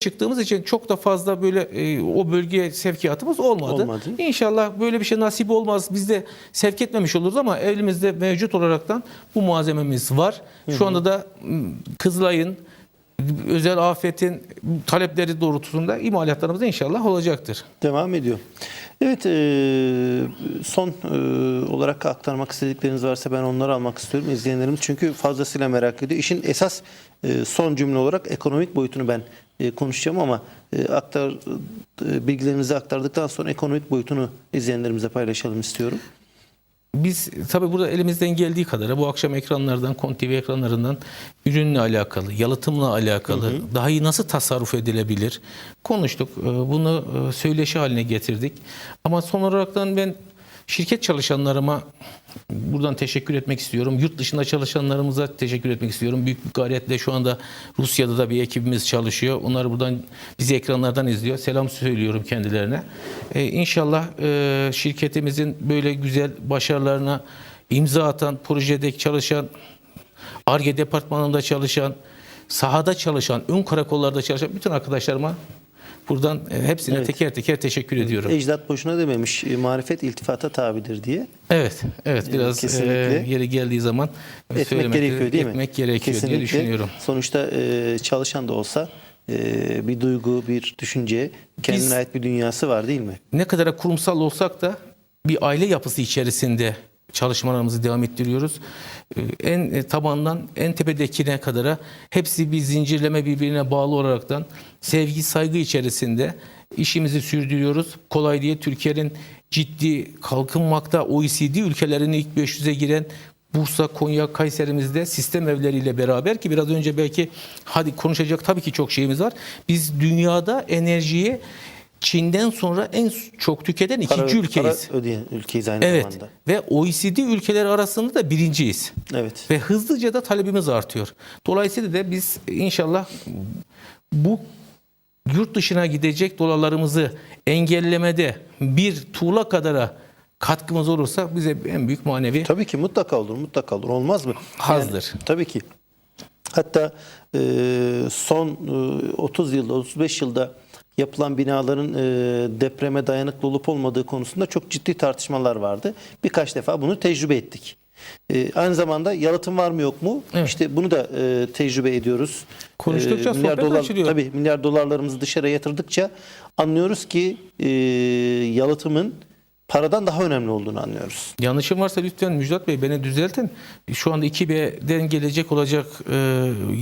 çıktığımız için çok da fazla böyle e, o bölgeye sevkiyatımız olmadı. Olmadı. İnşallah böyle bir şey nasip olmaz. Biz de sevk etmemiş oluruz ama elimizde mevcut olaraktan bu malzememiz var. Şu anda da m, Kızılay'ın özel afetin talepleri doğrultusunda imalatlarımız inşallah olacaktır. Devam ediyor. Evet, e, son e, olarak aktarmak istedikleriniz varsa ben onları almak istiyorum izleyenlerimiz. Çünkü fazlasıyla merak ediyor. İşin esas e, son cümle olarak ekonomik boyutunu ben konuşacağım ama aktar bilgilerinizi aktardıktan sonra ekonomik boyutunu izleyenlerimize paylaşalım istiyorum. Biz tabii burada elimizden geldiği kadar bu akşam ekranlardan, Kon TV ekranlarından ürünle alakalı, yalıtımla alakalı, daha iyi nasıl tasarruf edilebilir konuştuk. Ee, Bunu e, söyleşi haline getirdik. Ama son olaraktan ben şirket çalışanlarıma buradan teşekkür etmek istiyorum. Yurt dışında çalışanlarımıza teşekkür etmek istiyorum. Büyük bir gayretle şu anda Rusya'da da bir ekibimiz çalışıyor. Onlar buradan bizi ekranlardan izliyor. Selam söylüyorum kendilerine. Ee, inşallah e, şirketimizin böyle güzel başarılarına imza atan, projedeki çalışan, ARGE departmanında çalışan, sahada çalışan, ön karakollarda çalışan bütün arkadaşlarıma buradan e, hepsine Evet. teker teker teşekkür ediyorum. Ecdat boşuna dememiş, e, marifet iltifata tabidir diye. Evet, evet biraz kesinlikle. e, yeri geldiği zaman Etmek gerekiyor değil mi? etmek gerekiyor Kesinlikle. diye düşünüyorum. Sonuçta e, çalışan da olsa e, bir duygu, bir düşünce, kendine Biz- ait bir dünyası var değil mi? Ne kadar kurumsal olsak da bir aile yapısı içerisinde çalışmalarımızı devam ettiriyoruz. E, En e, tabandan en tepedekine kadara hepsi bir zincirleme birbirine bağlı olaraktan sevgi saygı içerisinde işimizi sürdürüyoruz. Kolay diye Türkiye'nin ciddi kalkınmakta OECD ülkelerinin ilk 500'e giren Bursa, Konya, Kayserimizde sistem evleriyle beraber ki biraz önce belki hadi konuşacak tabii ki çok şeyimiz var. Biz dünyada enerjiyi Çin'den sonra en çok tüketen ikinci Para- ülkeyiz. Para ödeyen ülkeyiz aynı Evet zamanda. ve OECD ülkeleri arasında da birinciyiz. Evet. Ve hızlıca da talebimiz artıyor. Dolayısıyla da biz inşallah bu yurt dışına gidecek dolarlarımızı engellemede bir tuğla kadara katkımız olursa bize en büyük manevi Tabii ki mutlaka olur, mutlaka olur. Olmaz mı? Hazdır. tabii ki. Hatta e, son e, 30 yılda, 35 yılda yapılan binaların e, depreme dayanıklı olup olmadığı konusunda çok ciddi tartışmalar vardı. Birkaç defa bunu tecrübe ettik. E, aynı zamanda yalıtım var mı yok mu? Evet. İşte bunu da e, tecrübe ediyoruz. Konuştukça milyar sohbet dolar, açılıyor. Tabii milyar dolarlarımızı dışarı yatırdıkça anlıyoruz ki e, yalıtımın paradan daha önemli olduğunu anlıyoruz. Yanlışım varsa lütfen Müjdat Bey beni düzeltin. Şu anda 2B'den gelecek olacak e,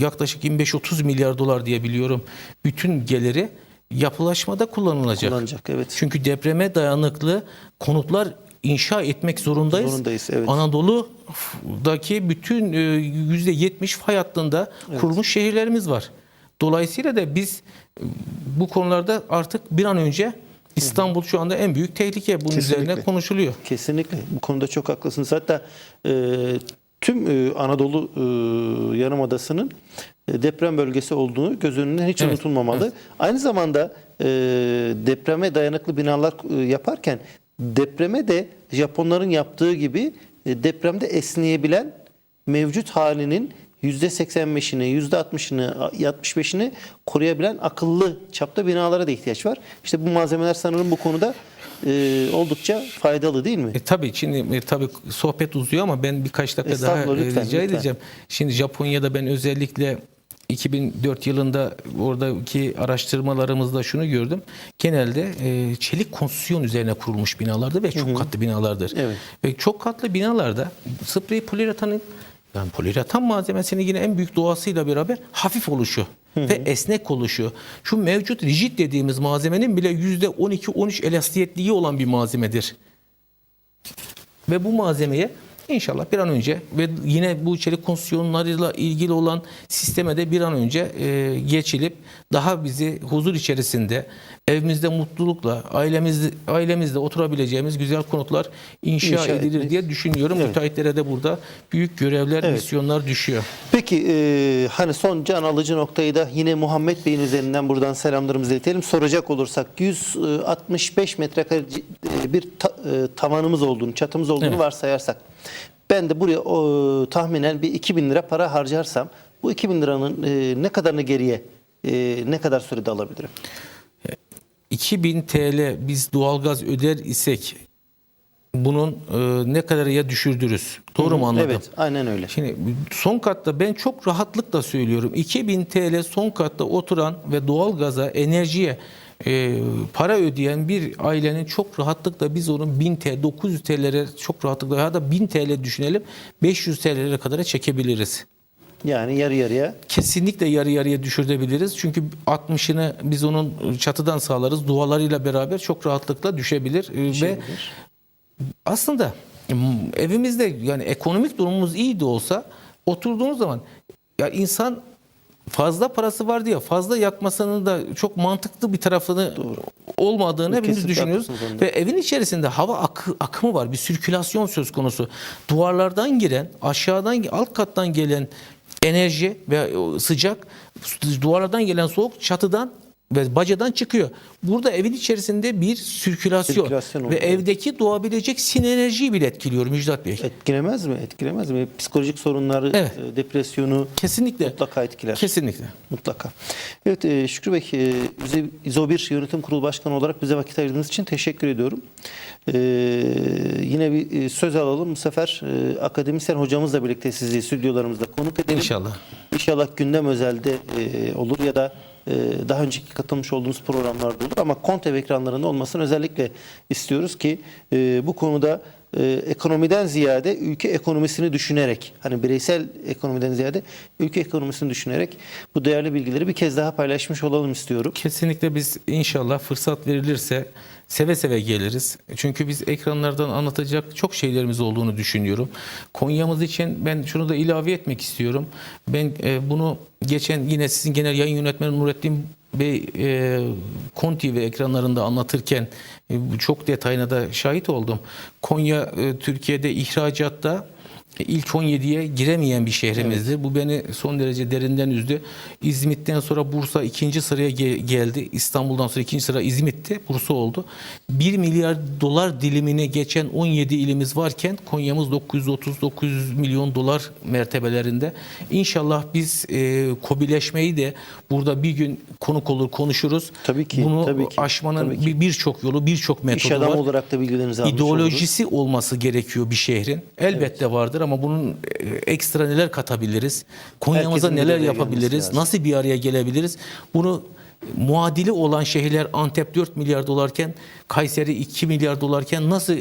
yaklaşık 25-30 milyar dolar diye biliyorum. Bütün geliri yapılaşmada kullanılacak. Kullanacak evet. Çünkü depreme dayanıklı konutlar inşa etmek zorundayız. Zorundayız, evet. Anadolu'daki bütün e, %70 fay hattında kurulmuş şehirlerimiz var. Dolayısıyla da biz e, bu konularda artık bir an önce İstanbul şu anda en büyük tehlike. Bunun Kesinlikle. üzerine konuşuluyor. Kesinlikle. Bu konuda çok haklısınız. Hatta e, tüm e, Anadolu e, Yarımadası'nın e, deprem bölgesi olduğunu göz önünden hiç Evet, unutulmamalı. Aynı zamanda e, depreme dayanıklı binalar e, yaparken depreme de Japonların yaptığı gibi e, depremde esneyebilen mevcut halinin %85'ini, %60'ını, 65'ini koruyabilen akıllı çapta binalara da ihtiyaç var. İşte bu malzemeler sanırım bu konuda e, oldukça faydalı değil mi? E, tabii şimdi e, tabii sohbet uzuyor ama ben birkaç dakika daha e, lütfen, rica lütfen. edeceğim. Şimdi Japonya'da ben özellikle 2004 yılında oradaki araştırmalarımızda şunu gördüm. Genelde e, çelik konstrüksiyon üzerine kurulmuş binalardı ve çok katlı binalardır. Evet. Ve çok katlı binalarda sprey poliüretanın yani poliüretan malzemesinin yine en büyük doğasıyla beraber hafif oluşu ve esnek oluşu. Şu mevcut rigid dediğimiz malzemenin bile %12-13 elastiyetliği olan bir malzemedir. Ve bu malzemeye inşallah bir an önce ve yine bu çelik konstrüksiyonlarıyla ilgili olan sisteme de bir an önce e, geçilip daha bizi huzur içerisinde evimizde mutlulukla ailemiz ailemizde oturabileceğimiz güzel konutlar inşa, İnşa edilir etmek. diye düşünüyorum. Evet. Müteahhitlere de burada büyük görevler, Evet. misyonlar düşüyor. Peki e, hani son can alıcı noktayı da yine Muhammed Bey'in üzerinden buradan selamlarımızı iletelim. Soracak olursak 165 metrekare e, bir ta- e, tavanımız olduğunu, çatımız olduğunu Evet. varsayarsak ben de buraya o, tahminen bir 2000 lira para harcarsam bu 2000 liranın e, ne kadarını geriye e, ne kadar sürede alabilirim? 2000 TL biz doğalgaz öder isek bunun e, ne kadar ya düşürdürüz? Doğru mu anladım? Evet, aynen öyle. Şimdi son katta ben çok rahatlıkla söylüyorum. 2000 TL son katta oturan ve doğalgaza, enerjiye e, para ödeyen bir ailenin çok rahatlıkla biz onun 1000 TL, 900 TL'lere çok rahatlıkla ya da 1000 TL düşünelim 500 TL'lere kadar çekebiliriz. Yani yarı yarıya Kesinlikle yarı yarıya düşürebiliriz. Çünkü 60'ını biz onun çatıdan sağlarız. Dualarıyla beraber çok rahatlıkla düşebilir. Ee, Ve aslında evimizde yani ekonomik durumumuz iyi de olsa oturduğumuz zaman ya insan fazla parası var diye fazla yakmasının da çok mantıklı bir tarafını olmadığını hepimiz düşünüyoruz. Ve evin içerisinde hava akı- akımı var. Bir sirkülasyon söz konusu. Duvarlardan giren, aşağıdan alt kattan gelen enerji ve o sıcak duvarlardan gelen soğuk çatıdan ve bacadan çıkıyor. Burada evin içerisinde bir sirkülasyon, Sirkülasyon ve evdeki doğabilecek sinerjiyi bile etkiliyor Müjdat Bey. etkilemez mi? Etkilemez mi? Psikolojik sorunları, Evet. e, depresyonu Kesinlikle. mutlaka etkiler. Kesinlikle. Mutlaka. Evet e, Şükrü Bey, e, bize İzobir Yönetim Kurulu Başkanı olarak bize vakit ayırdığınız için teşekkür ediyorum. Yine bir söz alalım. Bu sefer akademisyen hocamızla birlikte sizi stüdyolarımızda konuk edelim. İnşallah. İnşallah gündem özelde olur ya da daha önceki katılmış olduğumuz programlarda olur. Ama Kontev ekranlarında olmasını özellikle istiyoruz ki e, bu konuda e, ekonomiden ziyade ülke ekonomisini düşünerek hani bireysel ekonomiden ziyade ülke ekonomisini düşünerek bu değerli bilgileri bir kez daha paylaşmış olalım istiyorum. Kesinlikle biz inşallah fırsat verilirse seve seve geliriz. Çünkü biz ekranlardan anlatacak çok şeylerimiz olduğunu düşünüyorum. Konya'mız için ben şunu da ilave etmek istiyorum. Ben e, bunu geçen yine sizin genel yayın yönetmeni Nurettin Bey e, Kon TV ekranlarında anlatırken e, çok detayına da şahit oldum. Konya e, Türkiye'de ihracatta ilk 17'ye giremeyen bir şehrimizdi. Bu beni son derece derinden üzdü. İzmit'ten sonra Bursa ikinci sıraya ge- geldi. İstanbul'dan sonra ikinci sıra İzmit'ti. Bursa oldu. 1 milyar dolar dilimine geçen 17 ilimiz varken Konya'mız 930-900 milyon dolar mertebelerinde. İnşallah biz e, kobileşmeyi de burada bir gün konuk olur konuşuruz. Tabii ki, Bunu tabii ki, aşmanın ki. bir- birçok yolu, birçok İş metodu adamı var olarak da bilgilerinizi almış oluruz. ideolojisi olması gerekiyor bir şehrin. Elbette vardır ama bunun e, ekstra neler katabiliriz? Konya'mıza Herkesin bir neler yapabiliriz? lazım. Nasıl bir araya gelebiliriz? Bunu muadili olan şehirler Antep 4 milyar dolarken Kayseri 2 milyar dolarken nasıl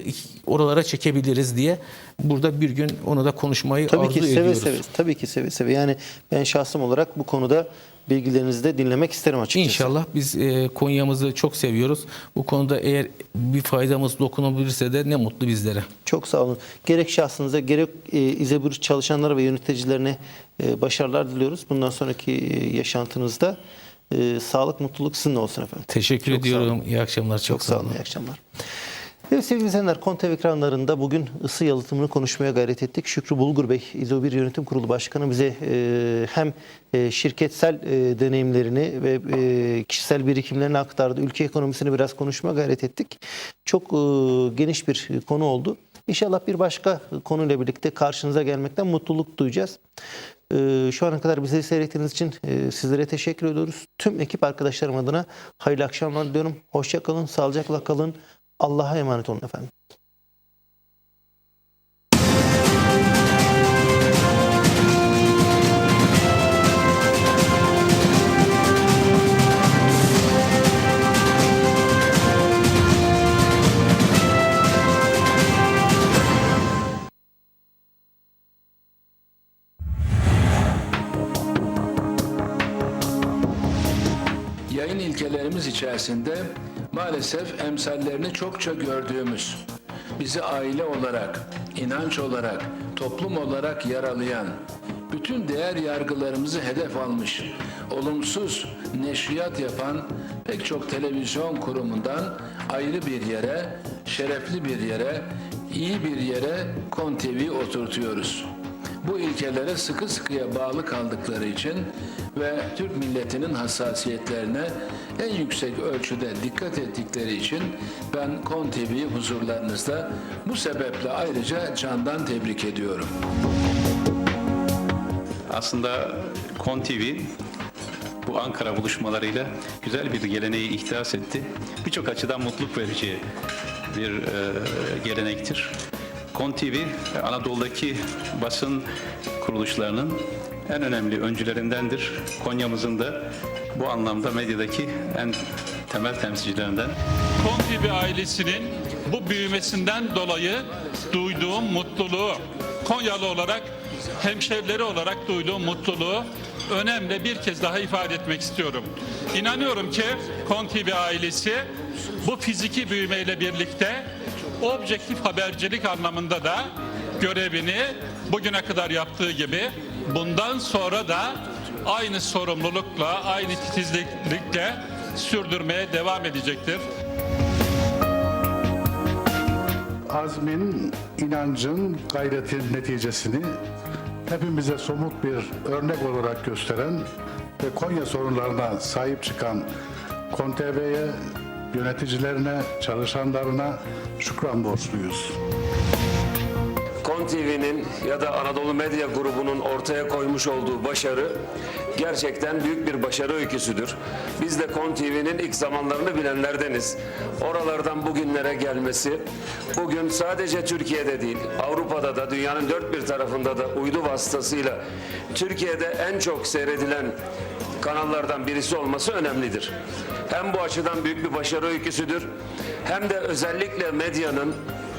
oralara çekebiliriz diye burada bir gün onu da konuşmayı Tabii arzu ki seve ediyoruz. seve. Tabii ki seve seve. Yani ben şahsım olarak bu konuda bilgilerinizi de dinlemek isterim açıkçası. İnşallah biz e, Konya'mızı çok seviyoruz. Bu konuda eğer bir faydamız dokunabilirse de ne mutlu bizlere. Çok sağ olun. Gerek şahsınıza gerek e, İzebur çalışanlara ve yöneticilerine e, başarılar diliyoruz. Bundan sonraki e, yaşantınızda e, sağlık, mutluluk sizinle olsun efendim. Teşekkür Çok ediyorum. İyi akşamlar. Çok, Çok sağ olun. İyi akşamlar. Evet sevgili izleyenler Kontev ekranlarında bugün ısı yalıtımını konuşmaya gayret ettik. Şükrü Bulgur Bey, İzo1 Yönetim Kurulu Başkanı bize e, hem e, şirketsel e, deneyimlerini ve e, kişisel birikimlerini aktardı. Ülke ekonomisini biraz konuşmaya gayret ettik. Çok e, geniş bir konu oldu. İnşallah bir başka konuyla birlikte karşınıza gelmekten mutluluk duyacağız. E, şu ana kadar bizi seyrettiğiniz için e, sizlere teşekkür ediyoruz. Tüm ekip arkadaşlarım adına hayırlı akşamlar diliyorum. Hoşça kalın, sağlıcakla kalın. Allah'a emanet olun efendim. Yayın ilkelerimiz içerisinde maalesef emsallerini çokça gördüğümüz, bizi aile olarak, inanç olarak, toplum olarak yaralayan, bütün değer yargılarımızı hedef almış, olumsuz neşriyat yapan pek çok televizyon kurumundan ayrı bir yere, şerefli bir yere, iyi bir yere Kon TV'yi oturtuyoruz bu ilkelere sıkı sıkıya bağlı kaldıkları için ve Türk milletinin hassasiyetlerine en yüksek ölçüde dikkat ettikleri için ben Kon TV'yi huzurlarınızda bu sebeple ayrıca candan tebrik ediyorum. Aslında Kon TV bu Ankara buluşmalarıyla güzel bir geleneği ihdas etti. Birçok açıdan mutluluk verici bir e, gelenektir. Kon TV Anadolu'daki basın kuruluşlarının en önemli öncülerindendir. Konya'mızın da bu anlamda medyadaki en temel temsilcilerinden. Kon TV ailesinin bu büyümesinden dolayı duyduğum mutluluğu, Konyalı olarak, hemşevrileri olarak duyduğum mutluluğu önemli bir kez daha ifade etmek istiyorum. İnanıyorum ki Kon TV ailesi bu fiziki büyümeyle birlikte objektif habercilik anlamında da görevini bugüne kadar yaptığı gibi bundan sonra da aynı sorumlulukla, aynı titizlikle sürdürmeye devam edecektir. azmin, inancın, gayretin neticesini hepimize somut bir örnek olarak gösteren ve Konya sorunlarına sahip çıkan KonTV'ye, yöneticilerine, çalışanlarına şükran borçluyuz. Kon TV'nin ya da Anadolu Medya Grubu'nun ortaya koymuş olduğu başarı gerçekten büyük bir başarı öyküsüdür. Biz de Kon TV'nin ilk zamanlarını bilenlerdeniz. Oralardan bugünlere gelmesi, bugün sadece Türkiye'de değil, Avrupa'da da dünyanın dört bir tarafında da uydu vasıtasıyla Türkiye'de en çok seyredilen kanallardan birisi olması önemlidir. Hem bu açıdan büyük bir başarı öyküsüdür, hem de özellikle medyanın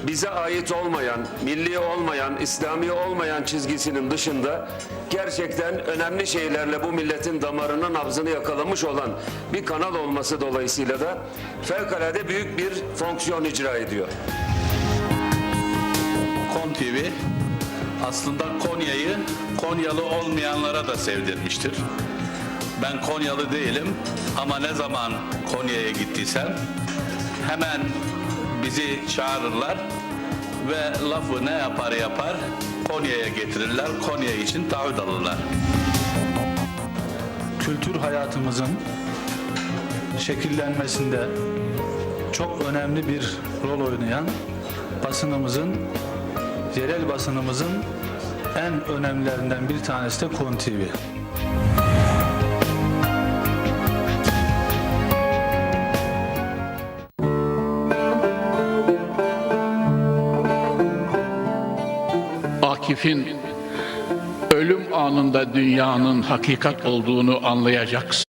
bize ait olmayan, milli olmayan, İslami olmayan çizgisinin dışında gerçekten önemli şeylerle bu milletin damarının nabzını yakalamış olan bir kanal olması dolayısıyla da fevkalade büyük bir fonksiyon icra ediyor. Kon TV aslında Konya'yı Konyalı olmayanlara da sevdirmiştir. Ben Konyalı değilim ama ne zaman Konya'ya gittiysem hemen bizi çağırırlar ve lafı ne yapar yapar Konya'ya getirirler. Konya için taahhüt alırlar. kültür hayatımızın şekillenmesinde çok önemli bir rol oynayan basınımızın, yerel basınımızın en önemlilerinden bir tanesi de Kon TV. Akif'in ölüm anında dünyanın hakikat olduğunu anlayacaksın.